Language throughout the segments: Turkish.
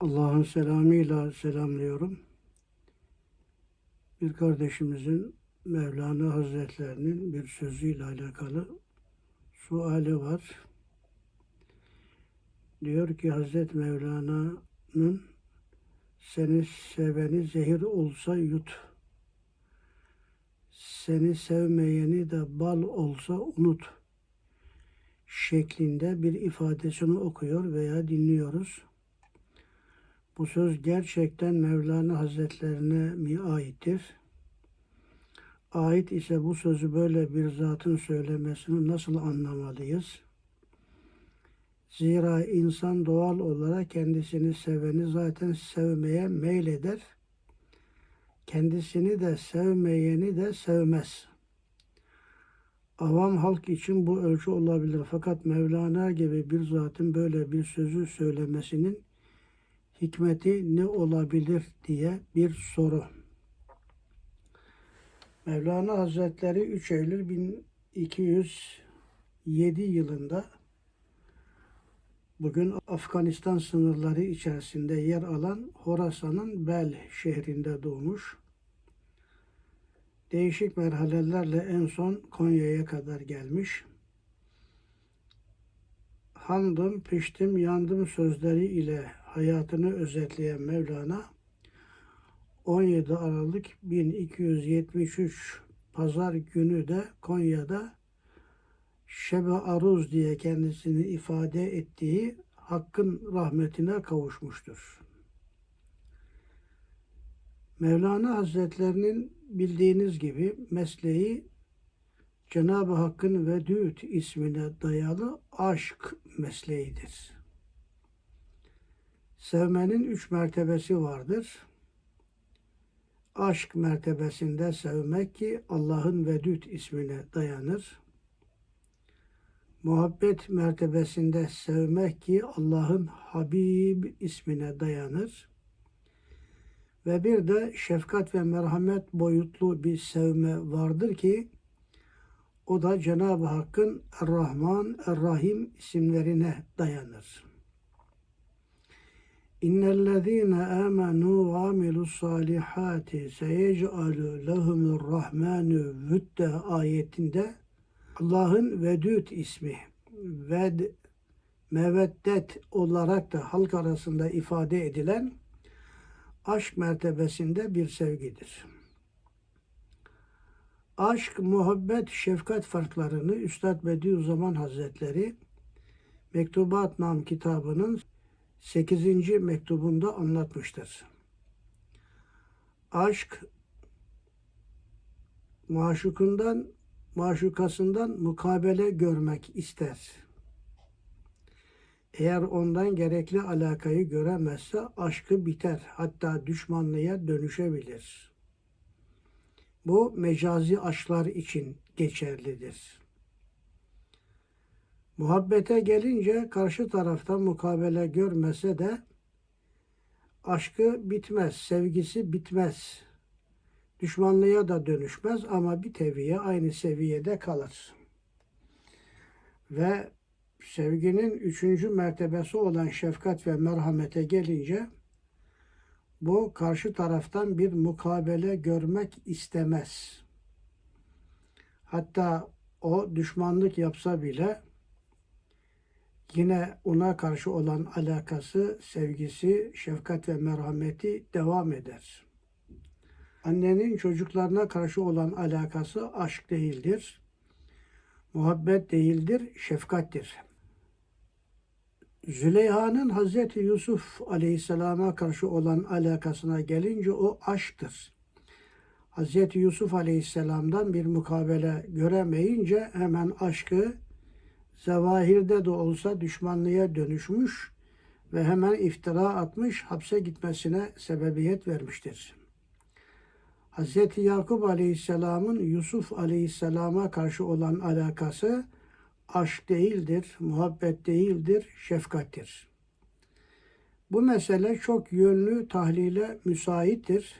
Allah'ın selamıyla selamlıyorum. Bir kardeşimizin Mevlana Hazretlerinin bir sözüyle alakalı suali var. Diyor ki Hazret Mevlana'nın seni seveni zehir olsa yut. Seni sevmeyeni de bal olsa unut şeklinde bir ifadesini okuyor veya dinliyoruz. Bu söz gerçekten Mevlana Hazretlerine mi aittir? Ait ise bu sözü böyle bir zatın söylemesini nasıl anlamalıyız? Zira insan doğal olarak kendisini seveni zaten sevmeye meyleder. Kendisini de sevmeyeni de sevmez. Avam halk için bu ölçü olabilir. Fakat Mevlana gibi bir zatın böyle bir sözü söylemesinin hikmeti ne olabilir diye bir soru. Mevlana Hazretleri 3 Eylül 1207 yılında bugün Afganistan sınırları içerisinde yer alan Horasan'ın Bel şehrinde doğmuş. Değişik merhalelerle en son Konya'ya kadar gelmiş. Handım, piştim, yandım sözleri ile hayatını özetleyen Mevlana 17 Aralık 1273 Pazar günü de Konya'da Şebe Aruz diye kendisini ifade ettiği Hakk'ın rahmetine kavuşmuştur. Mevlana Hazretlerinin bildiğiniz gibi mesleği Cenab-ı Hakk'ın Vedüt ismine dayalı aşk mesleğidir. Sevmenin üç mertebesi vardır. Aşk mertebesinde sevmek ki Allah'ın Vedüt ismine dayanır. Muhabbet mertebesinde sevmek ki Allah'ın Habib ismine dayanır. Ve bir de şefkat ve merhamet boyutlu bir sevme vardır ki o da Cenab-ı Hakk'ın Er-Rahman, Er-Rahim isimlerine dayanır. İnnellezîne âmenû ve amilussâlihâti seyec'alû lehumur-rahmânü vüdde ayetinde Allah'ın Vedüt ismi ved meveddet olarak da halk arasında ifade edilen aşk mertebesinde bir sevgidir. Aşk, muhabbet, şefkat farklarını Üstad Bediüzzaman Hazretleri Mektubat Nam kitabının 8. mektubunda anlatmıştır. Aşk maşukundan, maşukasından mukabele görmek ister. Eğer ondan gerekli alakayı göremezse aşkı biter, hatta düşmanlığa dönüşebilir. Bu mecazi aşklar için geçerlidir. Muhabbete gelince karşı taraftan mukabele görmese de aşkı bitmez, sevgisi bitmez. Düşmanlığa da dönüşmez ama bir teviye aynı seviyede kalır. Ve sevginin üçüncü mertebesi olan şefkat ve merhamete gelince bu karşı taraftan bir mukabele görmek istemez. Hatta o düşmanlık yapsa bile yine ona karşı olan alakası, sevgisi, şefkat ve merhameti devam eder. Annenin çocuklarına karşı olan alakası aşk değildir. Muhabbet değildir, şefkattir. Züleyha'nın Hazreti Yusuf Aleyhisselam'a karşı olan alakasına gelince o aşktır. Hazreti Yusuf Aleyhisselam'dan bir mukabele göremeyince hemen aşkı zevahirde de olsa düşmanlığa dönüşmüş ve hemen iftira atmış, hapse gitmesine sebebiyet vermiştir. Hazreti Yakup Aleyhisselam'ın Yusuf Aleyhisselam'a karşı olan alakası aşk değildir, muhabbet değildir, şefkattir. Bu mesele çok yönlü tahlile müsaittir.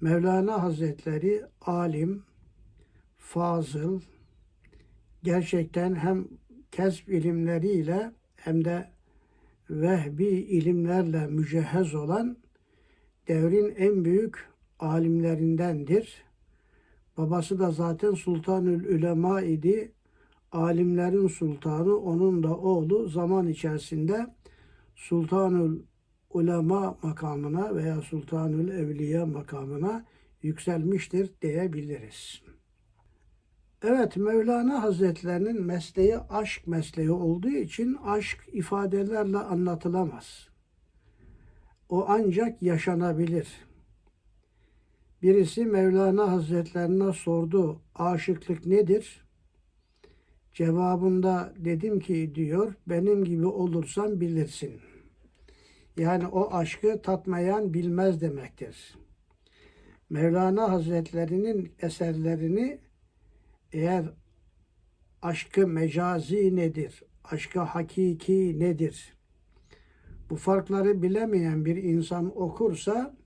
Mevlana Hazretleri alim, fazıl, gerçekten hem kesb ilimleriyle hem de vehbi ilimlerle mücehhez olan devrin en büyük alimlerindendir. Babası da zaten Sultanül Ülema idi. Alimlerin sultanı, onun da oğlu zaman içerisinde Sultanül Ulema makamına veya Sultanül Evliya makamına yükselmiştir diyebiliriz. Evet Mevlana Hazretlerinin mesleği aşk mesleği olduğu için aşk ifadelerle anlatılamaz. O ancak yaşanabilir. Birisi Mevlana Hazretlerine sordu aşıklık nedir? Cevabında dedim ki diyor benim gibi olursan bilirsin. Yani o aşkı tatmayan bilmez demektir. Mevlana Hazretlerinin eserlerini eğer aşkı mecazi nedir, aşkı hakiki nedir? Bu farkları bilemeyen bir insan okursa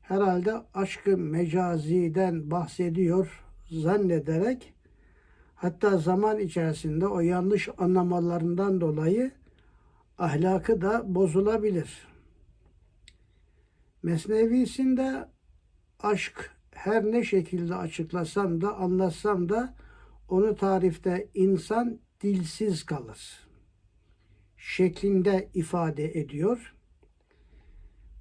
herhalde aşkı mecaziden bahsediyor zannederek hatta zaman içerisinde o yanlış anlamalarından dolayı ahlakı da bozulabilir. Mesnevisinde aşk her ne şekilde açıklasam da anlatsam da onu tarifte insan dilsiz kalır. Şeklinde ifade ediyor.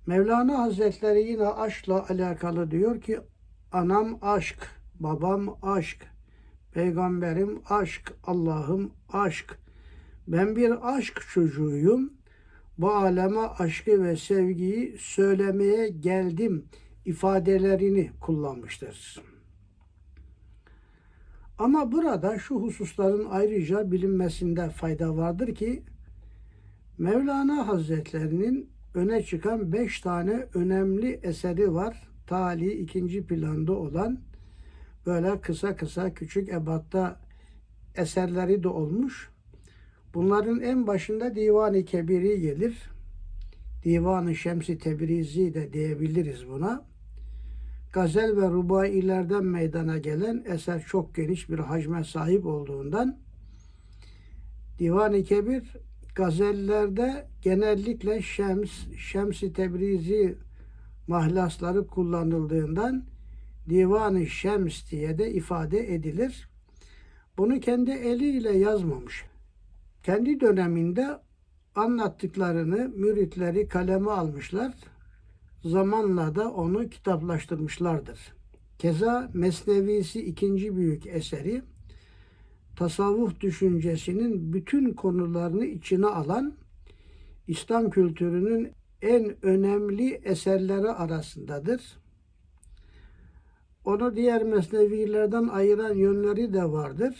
Mevlana Hazretleri yine aşkla alakalı diyor ki anam aşk, babam aşk, peygamberim aşk, Allah'ım aşk. Ben bir aşk çocuğuyum. Bu aleme aşkı ve sevgiyi söylemeye geldim ifadelerini kullanmıştır. Ama burada şu hususların ayrıca bilinmesinde fayda vardır ki Mevlana Hazretlerinin öne çıkan beş tane önemli eseri var. Tali ikinci planda olan böyle kısa kısa küçük ebatta eserleri de olmuş. Bunların en başında Divan-ı Kebiri gelir. Divan-ı Şemsi Tebrizi de diyebiliriz buna. Gazel ve rubailerden meydana gelen eser çok geniş bir hacme sahip olduğundan Divan-ı Kebir gazellerde genellikle Şems, Şems-i Tebrizi mahlasları kullanıldığından Divan-ı Şems diye de ifade edilir. Bunu kendi eliyle yazmamış. Kendi döneminde anlattıklarını müritleri kaleme almışlar. Zamanla da onu kitaplaştırmışlardır. Keza Mesnevisi ikinci büyük eseri tasavvuf düşüncesinin bütün konularını içine alan İslam kültürünün en önemli eserleri arasındadır. Onu diğer mesnevilerden ayıran yönleri de vardır.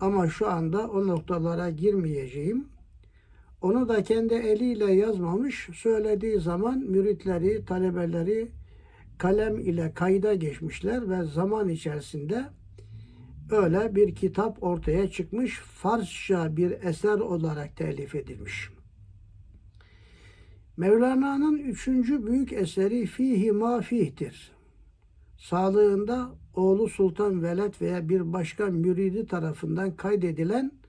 Ama şu anda o noktalara girmeyeceğim. Onu da kendi eliyle yazmamış. Söylediği zaman müritleri, talebeleri kalem ile kayda geçmişler ve zaman içerisinde öyle bir kitap ortaya çıkmış. Farsça bir eser olarak telif edilmiş. Mevlana'nın üçüncü büyük eseri Fihi Ma. Sağlığında oğlu Sultan Veled veya bir başka müridi tarafından kaydedilen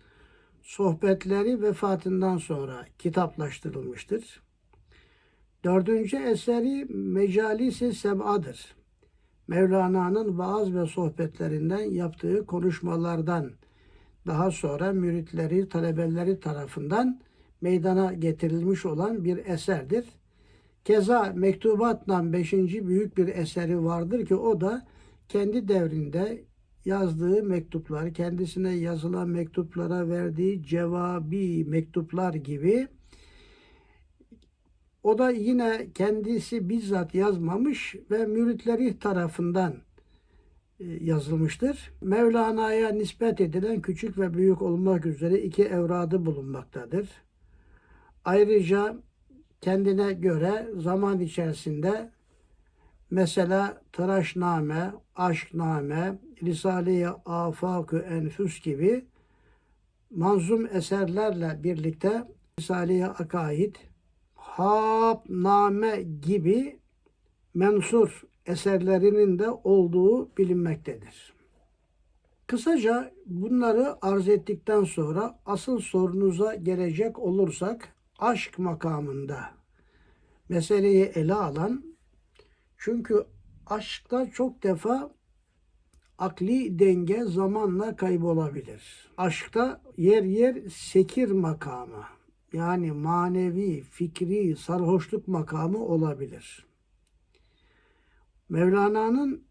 sohbetleri vefatından sonra kitaplaştırılmıştır. Dördüncü eseri Mecalis-i Seb'adır. Mevlana'nın vaaz ve sohbetlerinden yaptığı konuşmalardan daha sonra müritleri, talebeleri tarafından meydana getirilmiş olan bir eserdir. Keza Mektubat'la beşinci büyük bir eseri vardır ki o da kendi devrinde yazdığı mektuplar, kendisine yazılan mektuplara verdiği cevabi mektuplar gibi o da yine kendisi bizzat yazmamış ve müritleri tarafından e, yazılmıştır. Mevlana'ya nispet edilen küçük ve büyük olmak üzere iki evradı bulunmaktadır. Ayrıca kendine göre zaman içerisinde mesela Tıraşname, Aşkname, Risale-i Afak-ı Enfüs gibi manzum eserlerle birlikte Risale-i Akaid, Habname gibi mensur eserlerinin de olduğu bilinmektedir. Kısaca bunları arz ettikten sonra asıl sorunuza gelecek olursak aşk makamında meseleyi ele alan çünkü aşkta çok defa akli denge zamanla kaybolabilir. Aşkta yer yer sekir makamı yani manevi, fikri, sarhoşluk makamı olabilir. Mevlana'nın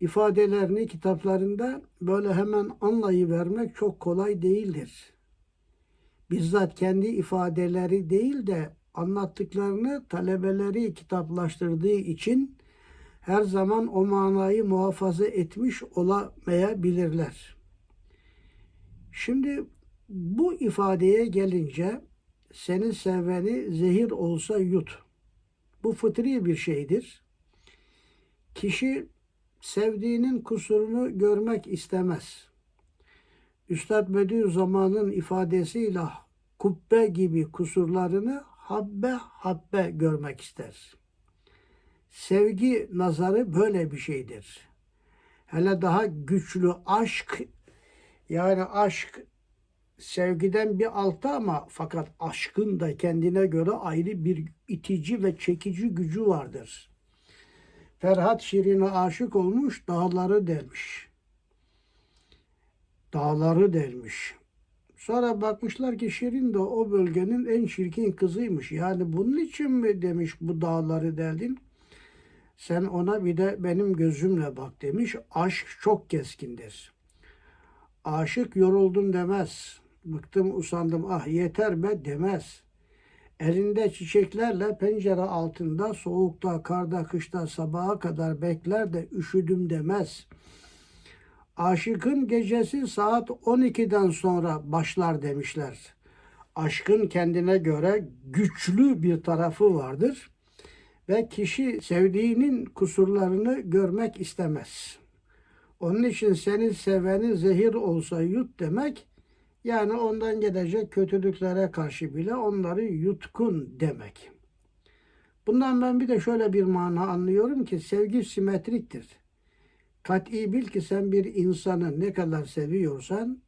ifadelerini kitaplarında böyle hemen anlayıvermek çok kolay değildir. Bizzat kendi ifadeleri değil de anlattıklarını talebeleri kitaplaştırdığı için her zaman o manayı muhafaza etmiş olamayabilirler. Şimdi bu ifadeye gelince seni seveni zehir olsa yut. Bu fıtri bir şeydir. Kişi sevdiğinin kusurunu görmek istemez. Üstad Bediüzzaman'ın ifadesiyle kubbe gibi kusurlarını habbe habbe görmek ister. Sevgi nazarı böyle bir şeydir. Hele daha güçlü aşk yani aşk sevgiden bir altta ama fakat aşkın da kendine göre ayrı bir itici ve çekici gücü vardır. Ferhat Şirin'e aşık olmuş, dağları delmiş. Dağları delmiş. Sonra bakmışlar ki Şirin de o bölgenin en çirkin kızıymış. Yani bunun için mi demiş bu dağları deldin? Sen ona bir de benim gözümle bak demiş. Aşk çok keskindir. Aşık yoruldum demez. Bıktım usandım ah yeter be demez. Elinde çiçeklerle pencere altında soğukta, karda, kışta sabaha kadar bekler de üşüdüm demez. Aşıkın gecesi saat 12'den sonra başlar demişler. Aşkın kendine göre güçlü bir tarafı vardır ve kişi sevdiğinin kusurlarını görmek istemez. Onun için seni seveni zehir olsa yut demek yani ondan gelecek kötülüklere karşı bile onları yutkun demek. Bundan ben bir de şöyle bir mana anlıyorum ki sevgi simetriktir. Kat'i bil ki sen bir insanı ne kadar seviyorsan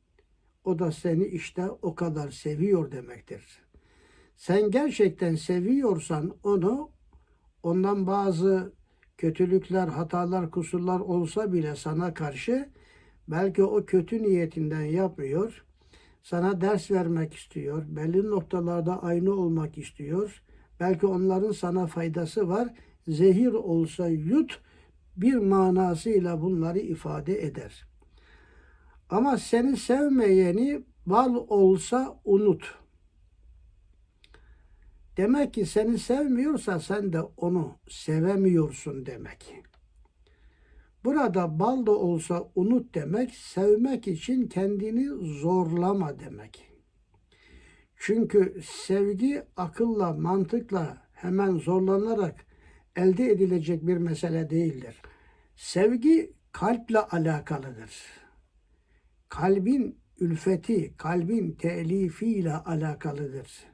o da seni işte o kadar seviyor demektir. Sen gerçekten seviyorsan onu ondan bazı kötülükler, hatalar, kusurlar olsa bile sana karşı belki o kötü niyetinden yapmıyor sana ders vermek istiyor. Belli noktalarda aynı olmak istiyor. Belki onların sana faydası var. Zehir olsa yut bir manasıyla bunları ifade eder. Ama seni sevmeyeni bal olsa unut. Demek ki seni sevmiyorsa sen de onu sevemiyorsun demek. Burada bal da olsa unut demek, sevmek için kendini zorlama demek. Çünkü sevgi akılla, mantıkla hemen zorlanarak elde edilecek bir mesele değildir. Sevgi kalple alakalıdır. Kalbin ülfeti, kalbin telifiyle alakalıdır.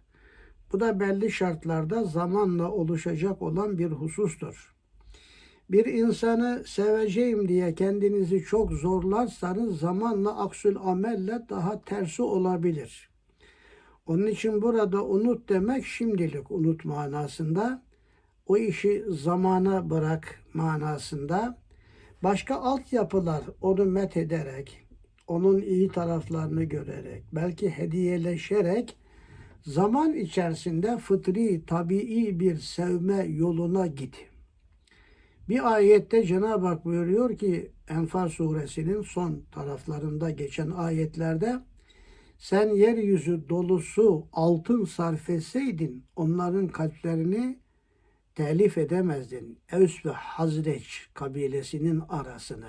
Bu da belli şartlarda zamanla oluşacak olan bir husustur. Bir insanı seveceğim diye kendinizi çok zorlarsanız zamanla aksül amelle daha tersi olabilir. Onun için burada unut demek şimdilik unut manasında. O işi zamana bırak manasında. Başka altyapılar onu met ederek, onun iyi taraflarını görerek, belki hediyeleşerek zaman içerisinde fıtri, tabii bir sevme yoluna git. Bir ayette Cenab-ı Hak buyuruyor ki Enfal suresinin son taraflarında geçen ayetlerde sen yeryüzü dolusu altın sarf etseydin onların kalplerini telif edemezdin. Evs ve Hazreç kabilesinin arasını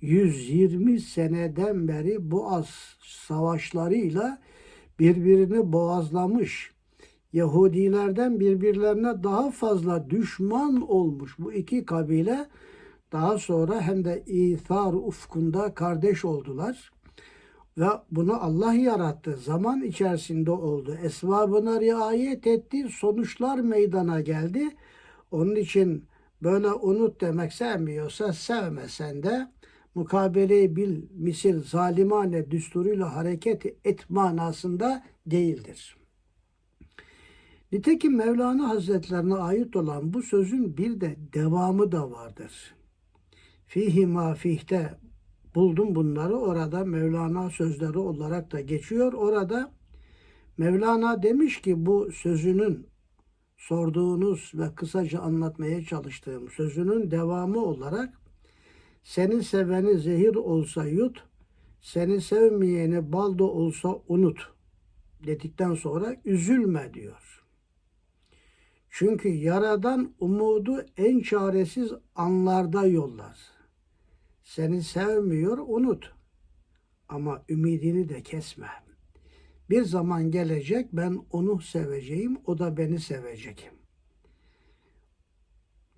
120 seneden beri Boğaz savaşlarıyla birbirini boğazlamış Yahudilerden birbirlerine daha fazla düşman olmuş bu iki kabile daha sonra hem de İthar ufkunda kardeş oldular. Ve bunu Allah yarattı. Zaman içerisinde oldu. Esvabına riayet etti. Sonuçlar meydana geldi. Onun için böyle unut demek sevmiyorsa sevmesen de mukabeleyi bil misil zalimane düsturuyla hareket et manasında değildir. Nitekim Mevlana Hazretlerine ait olan bu sözün bir de devamı da vardır. Fihi ma fihte buldum bunları orada Mevlana sözleri olarak da geçiyor. Orada Mevlana demiş ki bu sözünün sorduğunuz ve kısaca anlatmaya çalıştığım sözünün devamı olarak seni seveni zehir olsa yut, seni sevmeyeni baldo olsa unut dedikten sonra üzülme diyor. Çünkü yaradan umudu en çaresiz anlarda yollar. Seni sevmiyor unut. Ama ümidini de kesme. Bir zaman gelecek ben onu seveceğim, o da beni sevecek.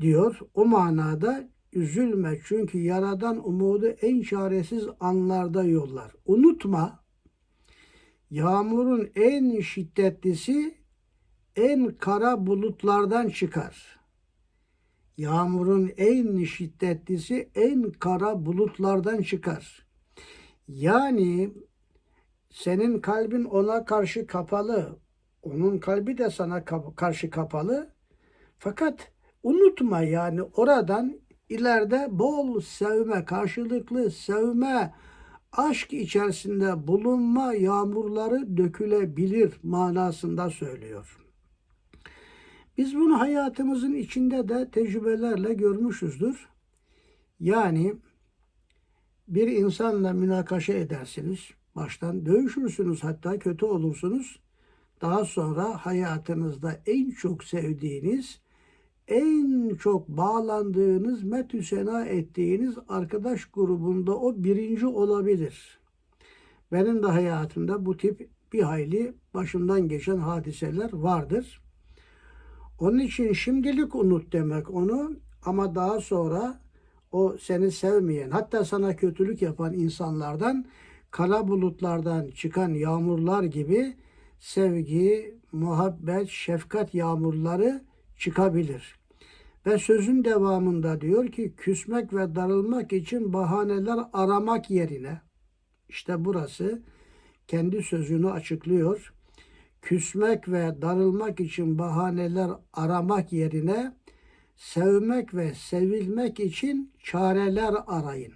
Diyor. O manada üzülme çünkü yaradan umudu en çaresiz anlarda yollar. Unutma yağmurun en şiddetlisi en kara bulutlardan çıkar. Yağmurun en şiddetlisi en kara bulutlardan çıkar. Yani senin kalbin ona karşı kapalı. Onun kalbi de sana kap- karşı kapalı. Fakat unutma yani oradan ileride bol sevme, karşılıklı sevme, aşk içerisinde bulunma yağmurları dökülebilir manasında söylüyor. Biz bunu hayatımızın içinde de tecrübelerle görmüşüzdür. Yani bir insanla münakaşa edersiniz. Baştan dövüşürsünüz hatta kötü olursunuz. Daha sonra hayatınızda en çok sevdiğiniz, en çok bağlandığınız, metü sena ettiğiniz arkadaş grubunda o birinci olabilir. Benim de hayatımda bu tip bir hayli başımdan geçen hadiseler vardır. Onun için şimdilik unut demek onu ama daha sonra o seni sevmeyen hatta sana kötülük yapan insanlardan kara bulutlardan çıkan yağmurlar gibi sevgi, muhabbet, şefkat yağmurları çıkabilir. Ve sözün devamında diyor ki küsmek ve darılmak için bahaneler aramak yerine işte burası kendi sözünü açıklıyor. Küsmek ve darılmak için bahaneler aramak yerine sevmek ve sevilmek için çareler arayın.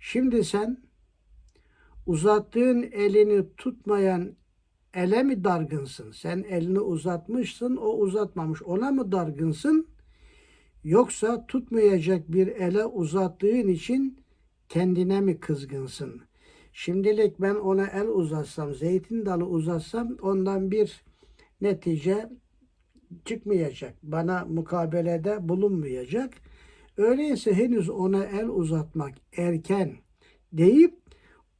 Şimdi sen uzattığın elini tutmayan ele mi dargınsın? Sen elini uzatmışsın, o uzatmamış. Ona mı dargınsın? Yoksa tutmayacak bir ele uzattığın için kendine mi kızgınsın? Şimdilik ben ona el uzatsam, zeytin dalı uzatsam ondan bir netice çıkmayacak. Bana mukabelede bulunmayacak. Öyleyse henüz ona el uzatmak erken deyip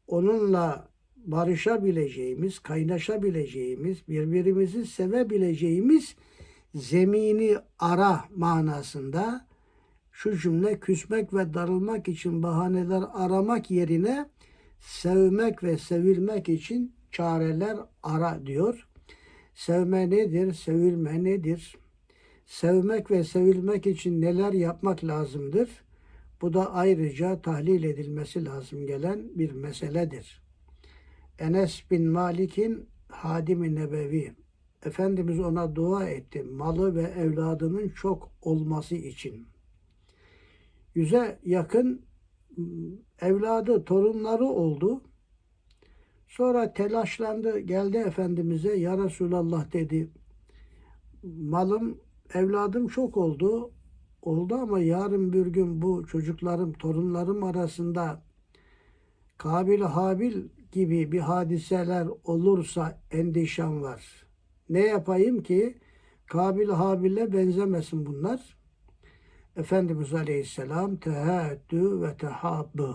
onunla barışabileceğimiz, kaynaşabileceğimiz, birbirimizi sevebileceğimiz zemini ara manasında şu cümle küsmek ve darılmak için bahaneler aramak yerine sevmek ve sevilmek için çareler ara diyor. Sevme nedir? Sevilme nedir? Sevmek ve sevilmek için neler yapmak lazımdır? Bu da ayrıca tahlil edilmesi lazım gelen bir meseledir. Enes bin Malik'in Hadim-i Nebevi Efendimiz ona dua etti malı ve evladının çok olması için. Yüze yakın evladı, torunları oldu. Sonra telaşlandı, geldi Efendimiz'e, Ya Resulallah dedi, malım, evladım çok oldu, oldu ama yarın bir gün bu çocuklarım, torunlarım arasında Kabil Habil gibi bir hadiseler olursa endişem var. Ne yapayım ki Kabil Habil'e benzemesin bunlar. Efendimiz Aleyhisselam tehaddü ve tehabbü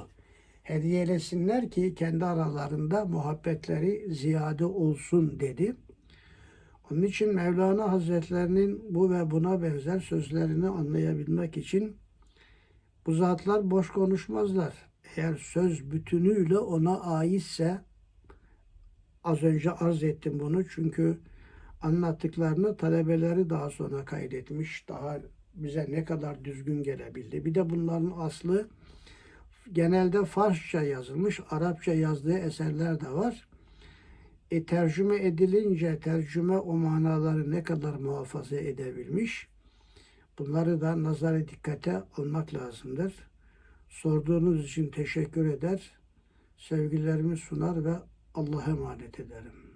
hediyelesinler ki kendi aralarında muhabbetleri ziyade olsun dedi. Onun için Mevlana Hazretlerinin bu ve buna benzer sözlerini anlayabilmek için bu zatlar boş konuşmazlar. Eğer söz bütünüyle ona aitse az önce arz ettim bunu çünkü anlattıklarını talebeleri daha sonra kaydetmiş. Daha bize ne kadar düzgün gelebildi. Bir de bunların aslı genelde Farsça yazılmış, Arapça yazdığı eserler de var. e, tercüme edilince tercüme o manaları ne kadar muhafaza edebilmiş? Bunları da nazara dikkate almak lazımdır. Sorduğunuz için teşekkür eder. Sevgilerimi sunar ve Allah'a emanet ederim.